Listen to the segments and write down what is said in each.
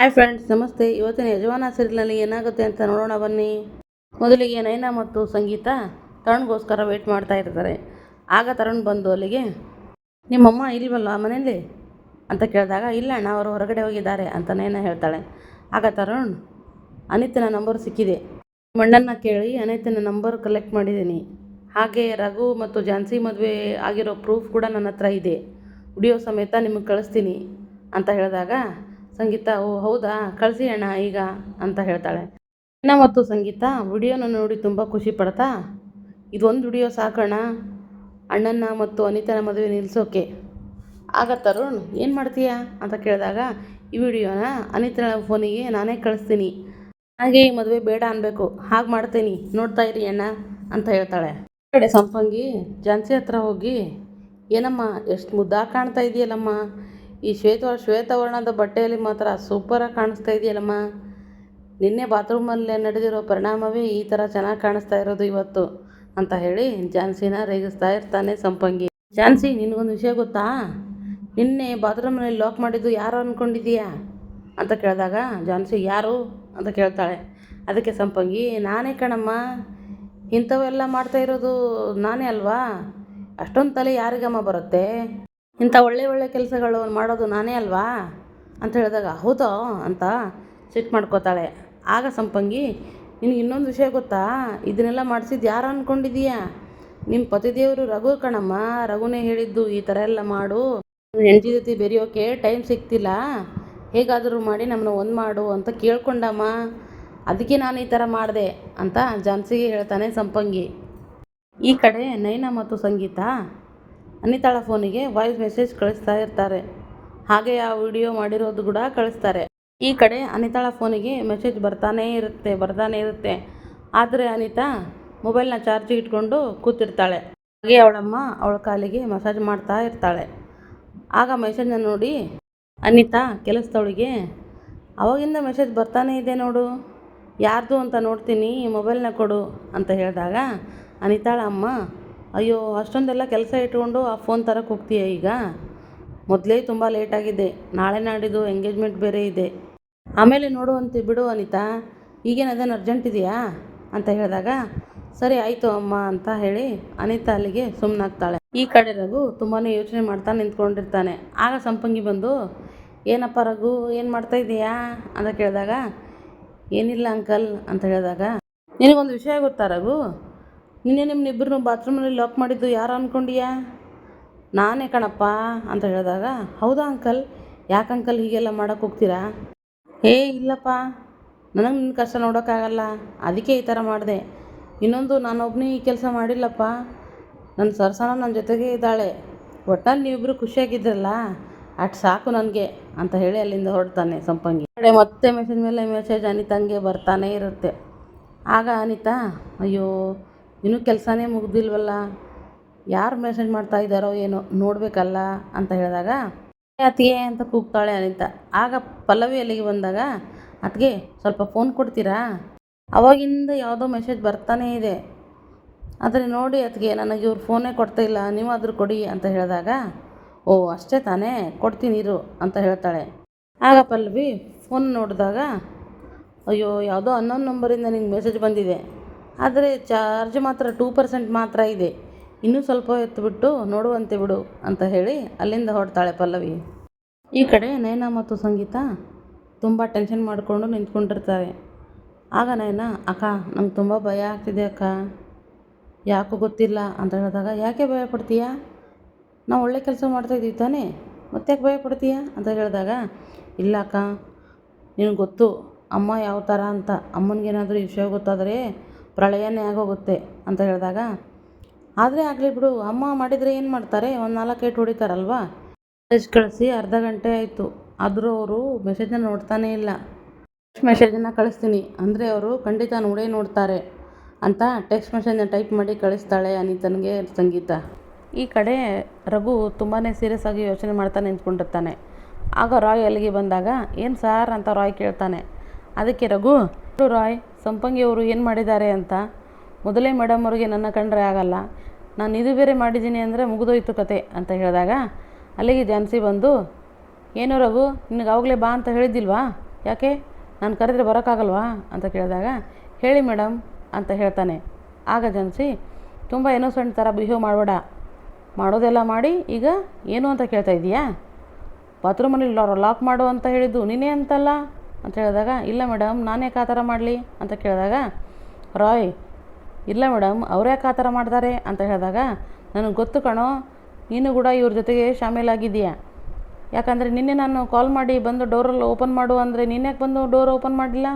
Hi friends ನಮಸ್ತೆ. ಇವತ್ತಿನ ಯಜಮಾನ ಸೀರಿಯಲ್ನಲ್ಲಿ ಏನಾಗುತ್ತೆ ಅಂತ ನೋಡೋಣ ಬನ್ನಿ. ಮೊದಲಿಗೆ ನಯನ ಮತ್ತು ಸಂಗೀತ ತರುಣ್ಗೋಸ್ಕರ ವೆಯ್ಟ್ ಮಾಡ್ತಾ ಇರ್ತಾರೆ. ಆಗ ತರುಣ್ ಬಂದು ಅಲ್ಲಿಗೆ, ನಿಮ್ಮಮ್ಮ ಇಲ್ವಲ್ಲ ಮನೆಯಲ್ಲಿ? ಅಂತ ಕೇಳಿದಾಗ, ಇಲ್ಲ ಅಣ್ಣ, ಅವರು ಹೊರಗಡೆ ಹೋಗಿದ್ದಾರೆ, ಅಂತ ನಯನ ಹೇಳ್ತಾಳೆ. ಆಗ ತರುಣ್, ಅನಿತನ ನಂಬರ್ ಸಿಕ್ಕಿದೆ. ಮಣ್ಣನ್ನು ಕೇಳಿ ಅನಿತನ ನಂಬರ್ ಕಲೆಕ್ಟ್ ಮಾಡಿದ್ದೀನಿ. ಹಾಗೆ ರಘು ಮತ್ತು ಝಾನ್ಸಿ ಮದುವೆ ಆಗಿರೋ ಪ್ರೂಫ್ ಕೂಡ ನನ್ನ ಹತ್ರ ಇದೆ. ವಿಡಿಯೋ ಸಮೇತ ನಿಮಗೆ ಕಳಿಸ್ತೀನಿ, ಅಂತ ಹೇಳಿದಾಗ ಸಂಗೀತ, ಓ ಹೌದಾ? ಕಳಿಸಿ ಅಣ್ಣ ಈಗ ಅಂತ ಹೇಳ್ತಾಳೆ. ಅಣ್ಣ ಮತ್ತು ಸಂಗೀತ, ವಿಡಿಯೋನ ನೋಡಿ ತುಂಬ ಖುಷಿ ಪಡ್ತಾ? ಇದೊಂದು ವಿಡಿಯೋ ಸಾಕಣ್ಣ. ಅಣ್ಣನ ಮತ್ತು ಅನಿತನ ಮದುವೆ ನಿಲ್ಲಿಸೋಕೆ ಆಗ ತರುಣ್, ಏನು ಮಾಡ್ತೀಯಾ? ಅಂತ ಕೇಳಿದಾಗ, ಈ ವಿಡಿಯೋನ ಅನಿತನ ಫೋನಿಗೆ ನಾನೇ ಕಳಿಸ್ತೀನಿ. ಹಾಗೆ ಈ ಮದುವೆ ಬೇಡ ಅನ್ಬೇಕು. ಹಾಗೆ ಮಾಡ್ತೀನಿ. ನೋಡ್ತಾ ಇರಿ ಅಣ್ಣ ಅಂತ ಹೇಳ್ತಾಳೆ. ಕಡೆ ಸಂಪಂಗಿ ಜಾನ್ಸಿ ಹತ್ರ ಹೋಗಿ, ಏನಮ್ಮ, ಎಷ್ಟು ಮುದ್ದಾಗಿ ಕಾಣ್ತಾ ಇದೆಯಲ್ಲಮ್ಮ? ಈ ಶ್ವೇತ, ಶ್ವೇತವರ್ಣದ ಬಟ್ಟೆಯಲ್ಲಿ ಮಾತ್ರ ಸೂಪರಾಗಿ ಕಾಣಿಸ್ತಾ ಇದೆಯಲ್ಲಮ್ಮ? ನಿನ್ನೆ ಬಾತ್ರೂಮಲ್ಲಿ ನಡೆದಿರೋ ಪರಿಣಾಮವೇ ಈ ಥರ ಚೆನ್ನಾಗಿ ಕಾಣಿಸ್ತಾ ಇರೋದು ಇವತ್ತು ಅಂತ ಹೇಳಿ ಝಾನ್ಸಿನ ರೇಗಿಸ್ತಾ ಇರ್ತಾನೆ ಸಂಪಂಗಿ. ಝಾನ್ಸಿ, ನಿನಗೊಂದು ವಿಷಯ ಗೊತ್ತಾ? ನಿನ್ನೆ ಬಾತ್ರೂಮ್ನಲ್ಲಿ ಲಾಕ್ ಮಾಡಿದ್ದು ಯಾರು ಅಂದ್ಕೊಂಡಿದ್ದೀಯಾ ಅಂತ ಕೇಳಿದಾಗ ಝಾನ್ಸಿ, ಯಾರು? ಅಂತ ಕೇಳ್ತಾಳೆ. ಅದಕ್ಕೆ ಸಂಪಂಗಿ, ನಾನೇ ಕಣಮ್ಮ. ಇಂಥವೆಲ್ಲ ಮಾಡ್ತಾ ಇರೋದು ನಾನೇ ಅಲ್ವಾ? ಅಷ್ಟೊಂದು ತಲೆ ಯಾರಿಗಮ್ಮ ಬರುತ್ತೆ? ಇಂಥ ಒಳ್ಳೆ ಒಳ್ಳೆ ಕೆಲಸಗಳು ಮಾಡೋದು ನಾನೇ ಅಲ್ವಾ? ಅಂತ ಹೇಳಿದಾಗ, ಹೌದಾ? ಅಂತ ಸಿಟ್ಟು ಮಾಡ್ಕೋತಾಳೆ. ಆಗ ಸಂಪಂಗಿ, ನಿನಗೆ ಇನ್ನೊಂದು ವಿಷಯ ಗೊತ್ತಾ? ಇದನ್ನೆಲ್ಲ ಮಾಡಿಸಿದ್ದು ಯಾರು ಅಂದ್ಕೊಂಡಿದ್ದೀಯಾ ನಿಮ್ಮ ಪತಿದೇವರು ರಘು ಕಣಮ್ಮ. ರಘುನೇ ಹೇಳಿದ್ದು ಈ ಥರ ಎಲ್ಲ ಮಾಡು. ಹೆಂಡತಿ ಜೊತೆ ಬೆರೆಯೋಕೆ ಟೈಮ್ ಸಿಗ್ತಿಲ್ಲ. ಹೇಗಾದರೂ ಮಾಡಿ ನಮ್ಮನ್ನ ಒಂದು ಮಾಡು ಅಂತ ಕೇಳ್ಕೊಂಡಮ್ಮ. ಅದಕ್ಕೆ ನಾನು ಈ ಥರ ಮಾಡಿದೆ ಅಂತ ಜಾನ್ಸಿಗೆ ಹೇಳ್ತಾನೆ ಸಂಪಂಗಿ. ಈ ಕಡೆ ನಯನ ಮತ್ತು ಸಂಗೀತ ಅನಿತಾಳ ಫೋನಿಗೆ ವಾಯ್ಸ್ ಮೆಸೇಜ್ ಕಳಿಸ್ತಾ ಇರ್ತಾರೆ. ಹಾಗೆ ಆ ವಿಡಿಯೋ ಮಾಡಿರೋದು ಕೂಡ ಕಳಿಸ್ತಾರೆ. ಈ ಕಡೆ ಅನಿತಾಳ ಫೋನಿಗೆ ಮೆಸೇಜ್ ಬರ್ತಾನೇ ಇರುತ್ತೆ ಬರ್ತಾನೇ ಇರುತ್ತೆ. ಆದರೆ ಅನಿತಾ ಮೊಬೈಲ್ನ ಚಾರ್ಜಿಗೆ ಇಟ್ಕೊಂಡು ಕೂತಿರ್ತಾಳೆ. ಹಾಗೆ ಅವಳಮ್ಮ ಅವಳ ಕಾಲಿಗೆ ಮಸಾಜ್ ಮಾಡ್ತಾ ಇರ್ತಾಳೆ. ಆಗ ಮೆಸೇಜ್ನ ನೋಡಿ, ಅನಿತಾ, ಕೆಲಸದವಳಿಗೆ ಅವಾಗಿಂದ ಮೆಸೇಜ್ ಬರ್ತಾನೇ ಇದೆ ನೋಡು. ಯಾರ್ದು ಅಂತ ನೋಡ್ತೀನಿ ಮೊಬೈಲ್ನ ಕೊಡು ಅಂತ ಹೇಳಿದಾಗ ಅನಿತಾಳ ಅಮ್ಮ ಅಯ್ಯೋ, ಅಷ್ಟೊಂದೆಲ್ಲ ಕೆಲಸ ಇಟ್ಕೊಂಡು ಆ ಫೋನ್ ತರಕ್ಕೆ ಹೋಗ್ತೀಯ ಈಗ? ಮೊದಲೇ ತುಂಬ ಲೇಟಾಗಿದೆ ನಾಳೆ ನಾಡಿದ್ದು ಎಂಗೇಜ್ಮೆಂಟ್ ಬೇರೆ ಇದೆ. ಆಮೇಲೆ ನೋಡುವಂತೆ ಬಿಡು ಅನಿತಾ. ಈಗೇನು ಅದೇನು ಅರ್ಜೆಂಟ್ ಇದೆಯಾ? ಅಂತ ಹೇಳಿದಾಗ, ಸರಿ ಆಯಿತು ಅಮ್ಮ ಅಂತ ಹೇಳಿ ಅನಿತಾ ಅಲ್ಲಿಗೆ ಸುಮ್ಮನಾಗ್ತಾಳೆ ಈ ಕಡೆ ರಘು ತುಂಬಾ ಯೋಚನೆ ಮಾಡ್ತಾ ನಿಂತ್ಕೊಂಡಿರ್ತಾನೆ. ಆಗ ಸಂಪಂಗಿ ಬಂದು, ಏನಪ್ಪ ರಘು, ಏನು ಮಾಡ್ತಾ ಇದೀಯಾ? ಅಂತ ಕೇಳಿದಾಗ, ಏನಿಲ್ಲ ಅಂಕಲ್ ಅಂತ ಹೇಳಿದಾಗ, ನಿನಗೊಂದು ವಿಷಯ ಗೊತ್ತಾ ರಘು? ನಿನ್ನೆ ನಿಮ್ಮನ್ನಿಬ್ಬರನ್ನು ಬಾತ್ರೂಮಲ್ಲಿ ಲಾಕ್ ಮಾಡಿದ್ದು ಯಾರು ಅಂದ್ಕೊಂಡೀಯಾ ನಾನೇ ಕಣಪ್ಪ ಅಂತ ಹೇಳಿದಾಗ, ಹೌದಾ ಅಂಕಲ್ ಯಾಕೆ ಅಂಕಲ್ ಹೀಗೆಲ್ಲ ಮಾಡೋಕ್ಕೆ ಹೋಗ್ತೀರಾ? ಏ, ಇಲ್ಲಪ್ಪ. ನನಗೆ ನಿನ್ನ ಕಷ್ಟ ನೋಡೋಕ್ಕಾಗಲ್ಲ ಅದಕ್ಕೆ ಈ ಥರ ಮಾಡಿದೆ. ಇನ್ನೊಂದು ನಾನೊಬ್ಬನೇ ಈ ಕೆಲಸ ಮಾಡಿಲ್ಲಪ್ಪ. ನನ್ನ ಸರ್ಸನ ನನ್ನ ಜೊತೆಗೆ ಇದ್ದಾಳೆ. ಒಟ್ಟಲ್ಲಿ ನೀವಿಬ್ಬರು ಖುಷಿಯಾಗಿದ್ರಲ್ಲ? ಅಟ್ ಸಾಕು ನನಗೆ, ಅಂತ ಹೇಳಿ ಅಲ್ಲಿಂದ ಹೊರಡ್ತಾನೆ ಸಂಪಂಗಿ. ಕಡೆ ಮತ್ತೆ ಮೆಸೇಜ್ ಮೇಲೆ ಮೆಸೇಜ್ ಅನಿತಂಗೆ ಬರ್ತಾನೆ ಇರುತ್ತೆ. ಆಗ ಅನಿತಾ, ಅಯ್ಯೋ ಇನ್ನೂ ಕೆಲಸನೇ ಮುಗ್ದಿಲ್ವಲ್ಲ? ಯಾರು ಮೆಸೇಜ್ ಮಾಡ್ತಾ ಇದ್ದಾರೋ ಏನೋ ನೋಡಬೇಕಲ್ಲ ಅಂತ ಹೇಳಿದಾಗ ಅತ್ತಿಗೆ ಅಂತ ಕೂಗ್ತಾಳೆ ಅನಿತ. ಆಗ ಪಲ್ಲವಿ ಅಲ್ಲಿಗೆ ಬಂದಾಗ, ಅತ್ತಿಗೆ ಸ್ವಲ್ಪ ಫೋನ್ ಕೊಡ್ತೀರಾ? ಅವಾಗಿಂದ ಯಾವುದೋ ಮೆಸೇಜ್ ಬರ್ತಾನೇ ಇದೆ. ಆದರೆ ನೋಡಿ ಅತ್ತಿಗೆ, ನನಗೆ ಇವ್ರು ಫೋನೇ ಕೊಡ್ತಾ ಇಲ್ಲ, ನೀವಾದರೂ ಕೊಡಿ ಅಂತ ಹೇಳಿದಾಗ, ಓ ಅಷ್ಟೇ ತಾನೇ, ಕೊಡ್ತೀನಿ ಇರು ಅಂತ ಹೇಳ್ತಾಳೆ. ಆಗ ಪಲ್ಲವಿ ಫೋನ್ ನೋಡಿದಾಗ, ಅಯ್ಯೋ, ಯಾವುದೋ ಅನ್ನೋನ್ ನಂಬರಿಂದ ನಿಂಗೆ ಮೆಸೇಜ್ ಬಂದಿದೆ. ಆದರೆ ಚಾರ್ಜ್ ಮಾತ್ರ ಟೂ ಪರ್ಸೆಂಟ್ ಮಾತ್ರ ಇದೆ. ಇನ್ನೂ ಸ್ವಲ್ಪ ಹೊತ್ತು ಬಿಟ್ಟು ನೋಡುವಂತೆ ಬಿಡು ಅಂತ ಹೇಳಿ ಅಲ್ಲಿಂದ ಹೊರಡ್ತಾಳೆ ಪಲ್ಲವಿ. ಈ ಕಡೆ ನಯನ ಮತ್ತು ಸಂಗೀತ ತುಂಬ ಟೆನ್ಷನ್ ಮಾಡಿಕೊಂಡು ನಿಂತ್ಕೊಂಡಿರ್ತಾರೆ. ಆಗ ನಯನ, ಅಕ್ಕ, ನಂಗೆ ತುಂಬ ಭಯ ಆಗ್ತಿದೆ ಅಕ್ಕ. ಯಾಕೋ ಗೊತ್ತಿಲ್ಲ ಅಂತ ಹೇಳಿದಾಗ, ಯಾಕೆ ಭಯ ಪಡ್ತೀಯಾ? ನಾವು ಒಳ್ಳೆ ಕೆಲಸ ಮಾಡ್ತಾಯಿದ್ದೀವಿ ತಾನೇ. ಮತ್ತ್ಯಾಕೆ ಭಯ ಪಡ್ತೀಯಾ? ಅಂತ ಹೇಳಿದಾಗ, ಇಲ್ಲ ಅಕ್ಕ, ನಿನಗೆ ಗೊತ್ತು, ಅಮ್ಮ ಯಾವ ಥರ ಅಂತ. ಅಮ್ಮನಿಗೇನಾದರೂ ವಿಷಯ ಗೊತ್ತಾದರೆ ಪ್ರಳಯನೇ ಆಗೋಗುತ್ತೆ ಅಂತ ಹೇಳಿದಾಗ, ಆದರೆ ಆಗಲಿ ಬಿಡು, ಅಮ್ಮ ಮಾಡಿದರೆ ಏನು ಮಾಡ್ತಾರೆ? ಒಂದು ನಾಲ್ಕು ಏಟು ಹೊಡಿತಾರಲ್ವಾ? ಮೆಸೇಜ್ ಕಳಿಸಿ ಅರ್ಧ ಗಂಟೆ ಆಯಿತು. ಆದರೂ ಅವರು ಮೆಸೇಜ್ನ ನೋಡ್ತಾನೇ ಇಲ್ಲ. ಟೆಕ್ಸ್ಟ್ ಮೆಸೇಜನ್ನು ಕಳಿಸ್ತೀನಿ. ಅಂದರೆ ಅವರು ಖಂಡಿತ ನೋಡೇ ನೋಡ್ತಾರೆ ಅಂತ ಟೆಕ್ಸ್ಟ್ ಮೆಸೇಜನ್ನ ಟೈಪ್ ಮಾಡಿ ಕಳಿಸ್ತಾಳೆ ಅನಿತನಿಗೆ ಸಂಗೀತ. ಈ ಕಡೆ ರಘು ತುಂಬಾ ಸೀರಿಯಸ್ ಆಗಿ ಯೋಚನೆ ಮಾಡ್ತಾ ನಿಂತ್ಕೊಂಡಿರ್ತಾನೆ. ಆಗ ರಾಯ್ ಅಲ್ಲಿಗೆ ಬಂದಾಗ, ಏನು ಸಾರ್? ಅಂತ ರಾಯ್ ಕೇಳ್ತಾನೆ. ಅದಕ್ಕೆ ರಘು ರಾಯ್ ಸಂಪಂಗಿ ಅವರು ಏನು ಮಾಡಿದ್ದಾರೆ ಅಂತ ಮೊದಲೇ ಮೇಡಮ್ ಅವ್ರಿಗೆ ನನ್ನ ಕಂಡ್ರೆ ಆಗಲ್ಲ. ನಾನು ಇದು ಬೇರೆ ಮಾಡಿದ್ದೀನಿ ಅಂದರೆ ಮುಗಿದೋಯ್ತು ಕತೆ ಅಂತ ಹೇಳಿದಾಗ ಅಲ್ಲಿಗೆ ಝಾನ್ಸಿ ಬಂದು, ಏನು ರಘು, ನಿನಗೆ ಆವಾಗಲೇ ಬಾ ಅಂತ ಹೇಳಿದ್ದಿಲ್ವಾ? ಯಾಕೆ? ನಾನು ಕರೆದ್ರೆ ಬರೋಕ್ಕಾಗಲ್ವಾ? ಅಂತ ಕೇಳಿದಾಗ, ಹೇಳಿ ಮೇಡಮ್ ಅಂತ ಹೇಳ್ತಾನೆ. ಆಗ ಜಾನ್ಸಿ ತುಂಬ ಇನ್ನೋಸೆಂಟ್ ಥರ ಬಿಹೇವ್ ಮಾಡಬೇಡ. ಮಾಡೋದೆಲ್ಲ ಮಾಡಿ, ಈಗ ಏನು ಅಂತ ಕೇಳ್ತಾ ಇದೀಯಾ? ಬಾತ್ರೂಮಲ್ಲಿ ಲಾಕ್ ಮಾಡು ಅಂತ ಹೇಳಿದ್ದು ನೀನೇ ಅಂತಲ್ಲ. ಅಂತ ಹೇಳಿದಾಗ, ಇಲ್ಲ ಮೇಡಮ್, ನಾನು ಆ ಥರ ಮಾಡಲಿ? ಅಂತ ಕೇಳಿದಾಗ, ರಾಯ್, ಇಲ್ಲ ಮೇಡಮ್, ಅವ್ರು ಯಾಕೆ ಆ ಥರ ಮಾಡ್ತಾರೆ ಅಂತ ಹೇಳಿದಾಗ, ನನಗೆ ಗೊತ್ತು ಕಣೋ, ನೀನು ಕೂಡ ಇವ್ರ ಜೊತೆಗೆ ಶಾಮೀಲಾಗಿದ್ದೀಯಾ ಯಾಕಂದರೆ ನಿನ್ನೆ ನಾನು ಕಾಲ್ ಮಾಡಿ ಬಂದು ಡೋರಲ್ಲಿ ಓಪನ್ ಮಾಡು ಅಂದರೆ ನೀನು ಯಾಕೆ ಬಂದು ಡೋರ್ ಓಪನ್ ಮಾಡಲಿಲ್ಲ?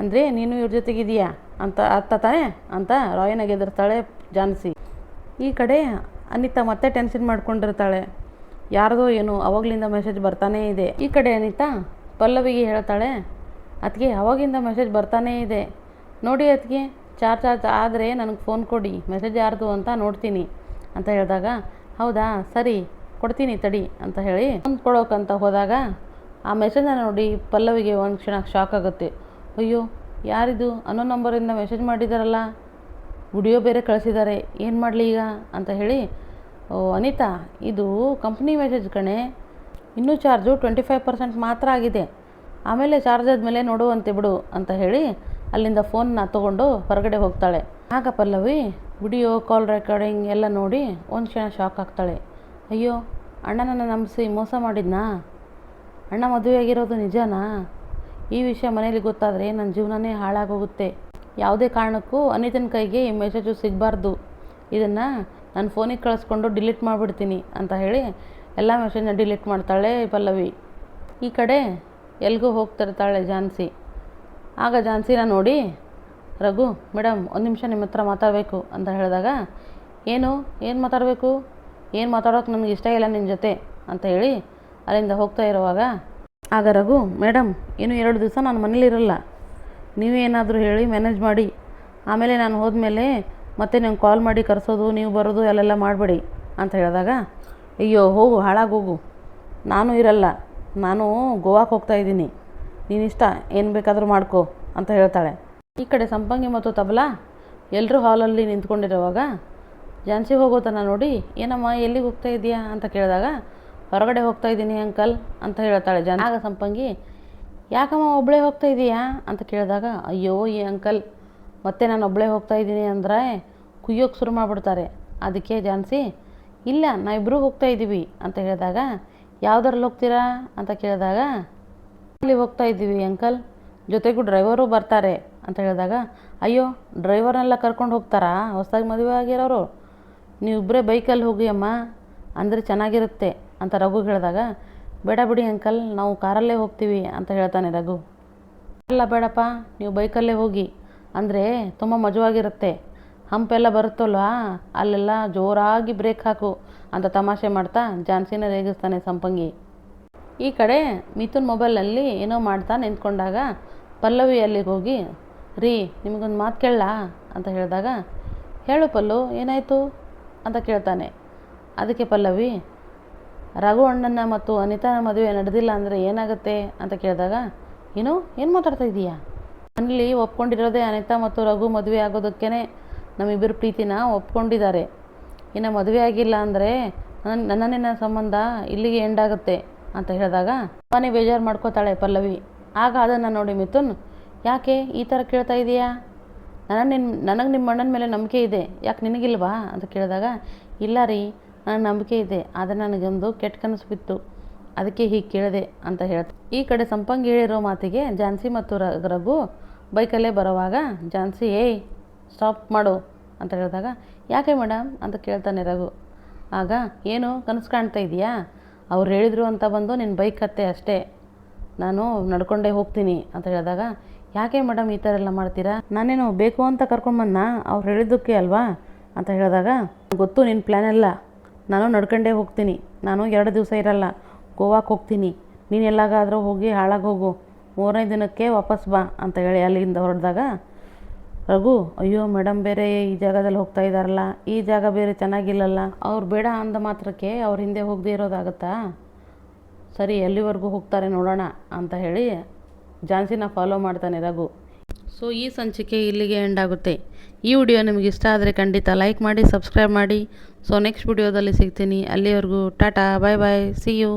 ಅಂದರೆ ನೀನು ಇವ್ರ ಜೊತೆಗಿದೆಯಾ ಅಂತ ಅರ್ಥ ತಾನೇ, ಅಂತ ರಾಯ್ ನಗೆದಿರ್ತಾಳೆ ಜಾನ್ಸಿ. ಈ ಕಡೆ ಅನಿತಾ ಮತ್ತೆ ಟೆನ್ಷನ್ ಮಾಡ್ಕೊಂಡಿರ್ತಾಳೆ. ಯಾರ್ದೋ ಏನು, ಅವಾಗಲಿಂದ ಮೆಸೇಜ್ ಬರ್ತಾನೇ ಇದೆ. ಈ ಕಡೆ ಅನಿತಾ ಪಲ್ಲವಿಗೆ ಹೇಳ್ತಾಳೆ ಅದಕ್ಕೆ ಯಾವಾಗಿಂದ ಮೆಸೇಜ್ ಬರ್ತಾನೇ ಇದೆ. ನೋಡಿ ಅದಕ್ಕೆ ಚಾರ್ಜ್ ಚಾರ್ಜ್ ಆದರೆ ನನಗೆ ಫೋನ್ ಕೊಡಿ ಮೆಸೇಜ್ ಯಾರ್ದು ಅಂತ ನೋಡ್ತೀನಿ. ಅಂತ ಹೇಳಿದಾಗ, ಹೌದಾ? ಸರಿ, ಕೊಡ್ತೀನಿ ತಡಿ, ಅಂತ ಹೇಳಿ ಫೋನ್ ಕೊಡೋಕ್ಕಂತ ಹೋದಾಗ, ಆ ಮೆಸೇಜನ್ನ ನೋಡಿ ಪಲ್ಲವಿಗೆ ಒಂದು ಕ್ಷಣ ಶಾಕ್ ಆಗುತ್ತೆ. ಅಯ್ಯೋ, ಯಾರಿದು? ಅನ್ನೋ ನಂಬರಿಂದ ಮೆಸೇಜ್ ಮಾಡಿದಾರಲ್ಲ. ವಿಡಿಯೋ ಬೇರೆ ಕಳಿಸಿದ್ದಾರೆ ಏನು ಮಾಡಲಿ ಈಗ? ಅಂತ ಹೇಳಿ, ಓ, ಅನಿತಾ, ಇದು ಕಂಪ್ನಿ ಮೆಸೇಜ್ ಕಣೆ. ಇನ್ನೂ ಚಾರ್ಜು ಟ್ವೆಂಟಿ ಫೈವ್ ಪರ್ಸೆಂಟ್ ಮಾತ್ರ ಆಗಿದೆ. ಆಮೇಲೆ ಚಾರ್ಜ್ ಆದಮೇಲೆ ನೋಡುವಂತೆ ಬಿಡು ಅಂತ ಹೇಳಿ ಅಲ್ಲಿಂದ ಫೋನ್ನ ತೊಗೊಂಡು ಹೊರಗಡೆ ಹೋಗ್ತಾಳೆ. ಆಗ ಪಲ್ಲವಿ ವಿಡಿಯೋ ಕಾಲ್ ರೆಕಾರ್ಡಿಂಗ್ ಎಲ್ಲ ನೋಡಿ ಒಂದು ಕ್ಷಣ ಶಾಕ್ ಆಗ್ತಾಳೆ. ಅಯ್ಯೋ, ಅಣ್ಣನನ್ನು ನಂಬಿಸಿ ಮೋಸ ಮಾಡಿದ್ನಾ? ಅಣ್ಣ ಮದುವೆ ಆಗಿರೋದು ನಿಜನಾ? ಈ ವಿಷಯ ಮನೇಲಿ ಗೊತ್ತಾದರೆ ನನ್ನ ಜೀವನನೇ ಹಾಳಾಗೋಗುತ್ತೆ. ಯಾವುದೇ ಕಾರಣಕ್ಕೂ ಅನಿತನ ಕೈಗೆ ಈ ಮೆಸೇಜು ಸಿಗಬಾರ್ದು. ಇದನ್ನು ನಾನು ಫೋನಿಗೆ ಕಳಿಸ್ಕೊಂಡು ಡಿಲೀಟ್ ಮಾಡಿಬಿಡ್ತೀನಿ ಅಂತ ಹೇಳಿ ಎಲ್ಲ ಮೆಸೇಜ್ನ ಡಿಲೀಟ್ ಮಾಡ್ತಾಳೆ ಪಲ್ಲವಿ. ಈ ಕಡೆ ಎಲ್ಗೂ ಹೋಗ್ತಿರ್ತಾಳೆ ಝಾನ್ಸಿ ಆಗ ಝಾನ್ಸಿನ ನೋಡಿ, ರಘು ಮೇಡಮ್ ಒಂದು ನಿಮಿಷ ನಿಮ್ಮ ಹತ್ರ ಮಾತಾಡಬೇಕು ಅಂತ ಹೇಳಿದಾಗ, ಏನು? ಏನು ಮಾತಾಡಬೇಕು? ಏನು ಮಾತಾಡೋಕೆ ನನಗೆ ಇಷ್ಟ ಇಲ್ಲ ನಿನ್ನ ಜೊತೆ ಅಂತ ಹೇಳಿ ಅಲ್ಲಿಂದ ಹೋಗ್ತಾ ಇರುವಾಗ, ಆಗ ರಘು ಮೇಡಮ್ ಇನ್ನು ಎರಡು ದಿವಸ ನಾನು ಮನೇಲಿರಲ್ಲ. ನೀವೇನಾದರೂ ಹೇಳಿ ಮ್ಯಾನೇಜ್ ಮಾಡಿ. ಆಮೇಲೆ ನಾನು ಹೋದ್ಮೇಲೆ ಮತ್ತೆ ನಂಗೆ ಕಾಲ್ ಮಾಡಿ ಕರೆಸೋದು, ನೀವು ಬರೋದು, ಅಲ್ಲೆಲ್ಲ ಮಾಡಬೇಡಿ ಅಂತ ಹೇಳಿದಾಗ ಅಯ್ಯೋ, ಹೋಗು ಹಾಳಾಗೋಗು ನಾನು ಇರಲ್ಲ. ನಾನು ಗೋವಾಕ್ಕೆ ಹೋಗ್ತಾ ಇದ್ದೀನಿ. ನೀನಿಷ್ಟ ಏನು ಬೇಕಾದರೂ ಮಾಡ್ಕೋ ಅಂತ ಹೇಳ್ತಾಳೆ. ಈ ಕಡೆ ಸಂಪಂಗಿ ಮತ್ತು ತಬಲಾ ಎಲ್ಲರೂ ಹಾಲಲ್ಲಿ ನಿಂತ್ಕೊಂಡಿರುವಾಗ ಝಾನ್ಸಿ ಹೋಗೋತನ ನೋಡಿ, ಏನಮ್ಮ, ಎಲ್ಲಿಗೆ ಹೋಗ್ತಾ ಇದೆಯಾ ಅಂತ ಕೇಳಿದಾಗ, ಹೊರಗಡೆ ಹೋಗ್ತಾ ಇದ್ದೀನಿ, ಅಂಕಲ್ ಅಂತ ಹೇಳ್ತಾಳೆ ಜಾನ್. ಆಗ ಸಂಪಂಗಿ, ಯಾಕಮ್ಮ ಒಬ್ಬಳೇ ಹೋಗ್ತಾ ಇದೀಯಾ ಅಂತ ಕೇಳಿದಾಗ, ಅಯ್ಯೋ, ಈ ಅಂಕಲ್, ಮತ್ತೆ ನಾನು ಒಬ್ಬಳೇ ಹೋಗ್ತಾ ಇದ್ದೀನಿ ಅಂದರೆ ಕುಯ್ಯೋಕ್ಕೆ ಶುರು ಮಾಡಿಬಿಡ್ತಾರೆ. ಅದಕ್ಕೆ ಜಾನ್ಸಿ ಇಲ್ಲ ನಾವಿಬ್ಬರೂ ಹೋಗ್ತಾ ಇದ್ದೀವಿ ಅಂತ ಹೇಳಿದಾಗ, ಯಾವ್ದ್ರಲ್ಲಿ ಹೋಗ್ತೀರಾ ಅಂತ ಕೇಳಿದಾಗ ಅಲ್ಲಿ ಹೋಗ್ತಾ ಇದ್ದೀವಿ ಅಂಕಲ್, ಜೊತೆಗೂ ಡ್ರೈವರು ಬರ್ತಾರೆ ಅಂತ ಹೇಳಿದಾಗ, ಅಯ್ಯೋ, ಡ್ರೈವರ್ನೆಲ್ಲ ಕರ್ಕೊಂಡು ಹೋಗ್ತಾರಾ? ಹೊಸದಾಗಿ ಮದುವೆ ಆಗಿರೋರು. ನೀವಿಬ್ಬರೇ ಬೈಕಲ್ಲಿ ಹೋಗಿ ಅಮ್ಮ, ಅಂದರೆ ಚೆನ್ನಾಗಿರುತ್ತೆ ಅಂತ ರಘು ಹೇಳಿದಾಗ, ಬೇಡ ಬಿಡಿ ಅಂಕಲ್, ನಾವು ಕಾರಲ್ಲೇ ಹೋಗ್ತೀವಿ ಅಂತ ಹೇಳ್ತಾನೆ ರಘು. ಅಲ್ಲ ಬೇಡಪ್ಪ, ನೀವು ಬೈಕಲ್ಲೇ ಹೋಗಿ. ಅಂದರೆ ತುಂಬ ಮಜವಾಗಿರುತ್ತೆ. ಹಂಪೆಲ್ಲ ಬರುತ್ತಲ್ವಾ? ಅಲ್ಲೆಲ್ಲ ಜೋರಾಗಿ ಬ್ರೇಕ್ ಹಾಕು ಅಂತ ತಮಾಷೆ ಮಾಡ್ತಾ ಜಾನ್ಸಿನ ರೇಗಿಸ್ತಾನೆ ಸಂಪಂಗಿ. ಈ ಕಡೆ ಮಿಥುನ್ ಮೊಬೈಲಲ್ಲಿ ಏನೋ ಮಾಡ್ತಾ ನಿಂತ್ಕೊಂಡಾಗ ಪಲ್ಲವಿ ಅಲ್ಲಿಗೆ ಹೋಗಿ, ರೀ, ನಿಮಗೊಂದು ಮಾತು ಕೇಳಲಾ? ಅಂತ ಹೇಳಿದಾಗ, ಹೇಳು ಪಲ್ಲು, ಏನಾಯಿತು? ಅಂತ ಕೇಳ್ತಾನೆ. ಅದಕ್ಕೆ ಪಲ್ಲವಿ, ರಘು ಅಣ್ಣನ ಮತ್ತು ಅನಿತಾನ ಮದುವೆ ನಡೆದಿಲ್ಲ ಅಂದರೆ ಏನಾಗುತ್ತೆ? ಅಂತ ಕೇಳಿದಾಗ, ಏನು? ಏನು ಮಾತಾಡ್ತಾ ಇದೀಯಾ? ಅಲ್ಲಿ ಒಪ್ಕೊಂಡಿರೋದೇ ಅನಿತಾ ಮತ್ತು ರಘು ಮದುವೆ ಆಗೋದಕ್ಕೇ ನಮ್ಮಿಬ್ಬರ ಪ್ರೀತಿನ ಒಪ್ಕೊಂಡಿದ್ದಾರೆ. ಇನ್ನು ಮದುವೆ ಆಗಿಲ್ಲ ಅಂದರೆ ನನ್ನ ನನ್ನ ಸಂಬಂಧ ಇಲ್ಲಿಗೆ ಎಂಡ್ ಆಗುತ್ತೆ ಅಂತ ಹೇಳಿದಾಗ ತುಂಬಾ ಬೇಜಾರು ಮಾಡ್ಕೋತಾಳೆ ಪಲ್ಲವಿ. ಆಗ ಅದನ್ನು ನೋಡಿ ಮಿಥುನ್, ಯಾಕೆ ಈ ಥರ ಕೇಳ್ತಾ ಇದೆಯಾ? ನನ್ನ ನಿನ್ನ ನನಗೆ ನಿಮ್ಮ ಅಣ್ಣನ ಮೇಲೆ ನಂಬಿಕೆ ಇದೆ. ಯಾಕೆ ನಿನಗಿಲ್ವಾ? ಅಂತ ಕೇಳಿದಾಗ, ಇಲ್ಲ ರೀ, ನನಗೆ ನಂಬಿಕೆ ಇದೆ. ಆದರೆ ನನಗೊಂದು ಕೆಟ್ಟ ಕನಸು ಬಿತ್ತು. ಅದಕ್ಕೆ ಹೀಗೆ ಕೇಳಿದೆ ಅಂತ ಹೇಳ್ತ ಈ ಕಡೆ ಸಂಪಂಗಿ ಹೇಳಿರೋ ಮಾತಿಗೆ ಝಾನ್ಸಿ ಮತ್ತು ರಘು ಬೈಕಲ್ಲೇ ಬರೋವಾಗ ಝಾನ್ಸಿ ಏಯ್ ಸ್ಟಾಪ್ ಮಾಡು. ಅಂತ ಹೇಳಿದಾಗ, ಯಾಕೆ ಮೇಡಮ್ ಅಂತ ಕೇಳ್ತಾನೆ ರಘು. ಆಗ ಏನು ಕನಸು ಕಾಣ್ತಾ ಇದೆಯಾ? ಅವ್ರು ಹೇಳಿದ್ರು ಅಂತ ಬಂದು ನಿನ್ನ ಬೈಕ್ ಹತ್ತೆ ಅಷ್ಟೇ. ನಾನು ನಡ್ಕೊಂಡೇ ಹೋಗ್ತೀನಿ. ಅಂತ ಹೇಳಿದಾಗ, ಯಾಕೆ ಮೇಡಮ್ ಈ ಥರ ಎಲ್ಲ ಮಾಡ್ತೀರಾ? ನಾನೇನು ಬೇಕು ಅಂತ ಕರ್ಕೊಂಬಂದ ಅವ್ರು ಹೇಳಿದ್ದಕ್ಕೆ ಅಲ್ವಾ? ಅಂತ ಹೇಳಿದಾಗ, ಗೊತ್ತು ನಿನ್ನ ಪ್ಲ್ಯಾನ್ ಎಲ್ಲ. ನಾನು ನಡ್ಕೊಂಡೇ ಹೋಗ್ತೀನಿ. ನಾನು ಎರಡು ದಿವಸ ಇರಲ್ಲ. ಗೋವಾಕ್ಕೆ ಹೋಗ್ತೀನಿ. ನೀನು ಎಲ್ಲಾಗಾದರೂ ಹೋಗಿ ಹಾಳಾಗಿ ಹೋಗು. ಮೂರನೇ ದಿನಕ್ಕೆ ವಾಪಸ್ ಬಾ, ಅಂತ ಹೇಳಿ ಅಲ್ಲಿಂದ ಹೊರಡ್ದಾಗ ರಘು, ಅಯ್ಯೋ ಮೇಡಮ್ ಬೇರೆ ಈ ಜಾಗದಲ್ಲಿ ಹೋಗ್ತಾ ಇದ್ದಾರಲ್ಲ ಈ ಜಾಗ ಬೇರೆ ಚೆನ್ನಾಗಿಲ್ಲಲ್ಲ. ಅವ್ರು ಬೇಡ ಅಂದ ಮಾತ್ರಕ್ಕೆ ಅವ್ರ ಹಿಂದೆ ಹೋಗದೇ ಇರೋದಾಗತ್ತಾ? ಸರಿ, ಎಲ್ಲಿವರೆಗೂ ಹೋಗ್ತಾರೆ ನೋಡೋಣ ಅಂತ ಹೇಳಿ ಝಾನ್ಸಿನ ಫಾಲೋ ಮಾಡ್ತಾನೆ ರಘು. ಸೊ ಈ ಸಂಚಿಕೆ ಇಲ್ಲಿಗೆ ಎಂಡ್ ಆಗುತ್ತೆ. ಈ ವಿಡಿಯೋ ನಿಮಗೆ ಇಷ್ಟ ಆದರೆ ಖಂಡಿತ ಲೈಕ್ ಮಾಡಿ ಸಬ್ಸ್ಕ್ರೈಬ್ ಮಾಡಿ. ಸೊ ನೆಕ್ಸ್ಟ್ ವಿಡಿಯೋದಲ್ಲಿ ಸಿಗ್ತೀನಿ. ಅಲ್ಲಿವರೆಗೂ tata bye bye see you